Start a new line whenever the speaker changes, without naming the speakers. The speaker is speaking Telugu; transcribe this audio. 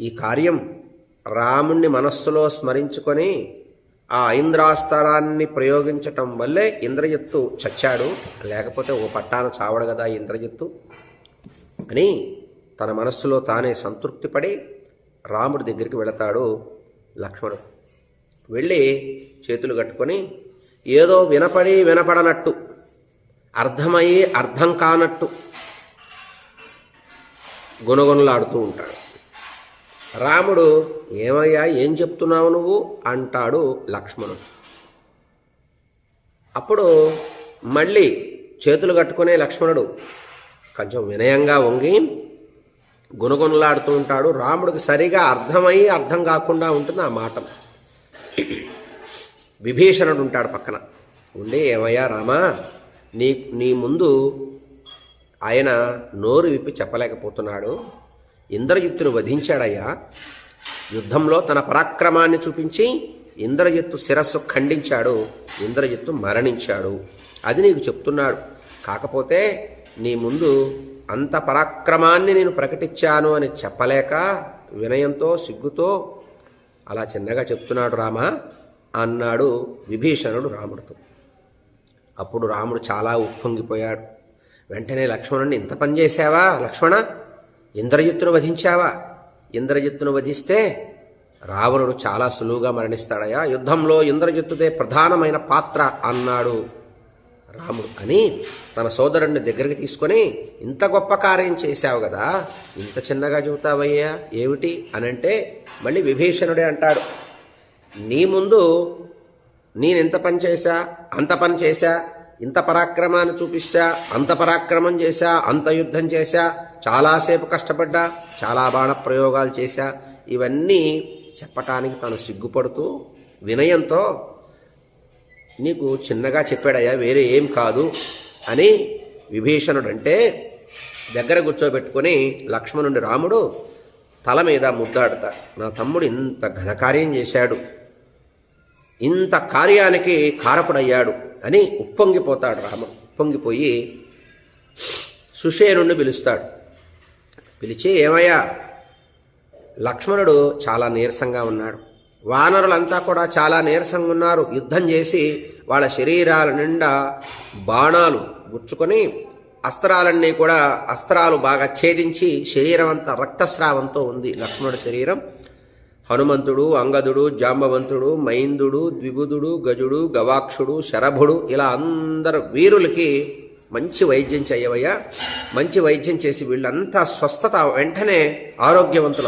ఈ కార్యం రాముణ్ణి మనస్సులో స్మరించుకొని ఆ ఐంద్రాస్త్రాన్ని ప్రయోగించటం వల్లే ఇంద్రజిత్తు చచ్చాడు. లేకపోతే ఓ పట్టాన చావడు కదా ఇంద్రజిత్తు. అని తన మనస్సులో తానే సంతృప్తిపడి రాముడి దగ్గరికి వెళతాడు లక్ష్మణుడు. వెళ్ళి చేతులు కట్టుకొని ఏదో వినపడి వినపడనట్టు అర్థమయ్యి అర్థం కానట్టు గుణగుణలాడుతూ ఉంటాడు. రాముడు ఏమయ్యా ఏం చెప్తున్నావు నువ్వు? అంటాడు లక్ష్మణుడు. అప్పుడు మళ్ళీ చేతులు కట్టుకునే లక్ష్మణుడు కొంచెం వినయంగా వంగి గుణగుణలాడుతూ ఉంటాడు. రాముడికి సరిగా అర్థమయ్యి అర్థం కాకుండా ఉంటుంది ఆ మాట. విభీషణుడు ఉంటాడు పక్కన. ఉండి ఏమయ్యా రామా నీ నీ ముందు ఆయన నోరు విప్పి చెప్పలేకపోతున్నాడు. ఇంద్రజిత్తును వధించాడయ్యా. యుద్ధంలో తన పరాక్రమాన్ని చూపించి ఇంద్రజిత్తు శిరస్సు ఖండించాడు ఇంద్రజిత్తు మరణించాడు. అది నీకు చెప్తున్నాడు. కాకపోతే నీ ముందు అంత పరాక్రమాన్ని నేను ప్రకటించాను అని చెప్పలేక వినయంతో సిగ్గుతో అలా చిన్నగా చెప్తున్నాడు రామ. అన్నాడు విభీషణుడు రాముడితో. అప్పుడు రాముడు చాలా ఉప్పొంగిపోయాడు. వెంటనే లక్ష్మణుడిని ఇంత పని చేశావా లక్ష్మణ? ఇంద్రజిత్తును వధించావా? ఇంద్రజిత్తును వధిస్తే రావణుడు చాలా సులువుగా మరణిస్తాడయా? యుద్ధంలో ఇంద్రజిత్తుదే ప్రధానమైన పాత్ర అన్నాడు రాముడు. అని తన సోదరుడిని దగ్గరికి తీసుకొని ఇంత గొప్ప కార్యం చేశావు కదా ఇంత చిన్నగా చెబుతావయ్యా ఏమిటి? అనంటే మళ్ళీ విభీషణుడే అంటాడు నీ ముందు నేను ఎంత పని చేశా? అంత పని చేశా? ఇంత పరాక్రమాన్ని చూపిస్తా అంత పరాక్రమం చేశా? అంత యుద్ధం చేశా? చాలాసేపు కష్టపడ్డా చాలా బాణ ప్రయోగాలు చేశా. ఇవన్నీ చెప్పటానికి తను సిగ్గుపడుతూ వినయంతో నీకు చిన్నగా చెప్పాడయ్యా వేరే ఏం కాదు అని విభీషణుడు అంటే దగ్గర కూర్చోబెట్టుకొని లక్ష్మణుడి రాముడు తల మీద ముద్దాడతాడు. నా తమ్ముడు ఇంత ఘనకార్యం చేశాడు ఇంత కార్యానికి కారకుడయ్యాడు అని ఉప్పొంగిపోతాడు రాముడు. ఉప్పొంగిపోయి సుషేనుణ్ణి పిలుస్తాడు. పిలిచి ఏమయ్యా లక్ష్మణుడు చాలా నీరసంగా ఉన్నాడు. వానరులంతా కూడా చాలా నీరసంగా ఉన్నారు యుద్ధం చేసి వాళ్ళ శరీరాల నిండా బాణాలు గుచ్చుకొని అస్త్రాలన్నీ కూడా అస్త్రాలు బాగా ఛేదించి శరీరం అంతా రక్తస్రావంతో ఉంది. లక్ష్మణుడి శరీరం హనుమంతుడు అంగదుడు జాంబవంతుడు మైందుడు ద్విబుధుడు గజుడు గవాక్షుడు శరభుడు ఇలా అందరు వీరులకి మంచి వైద్యం చేయవయ్యా. మంచి వైద్యం చేసి వీళ్ళంతా స్వస్థత వెంటనే ఆరోగ్యవంతులు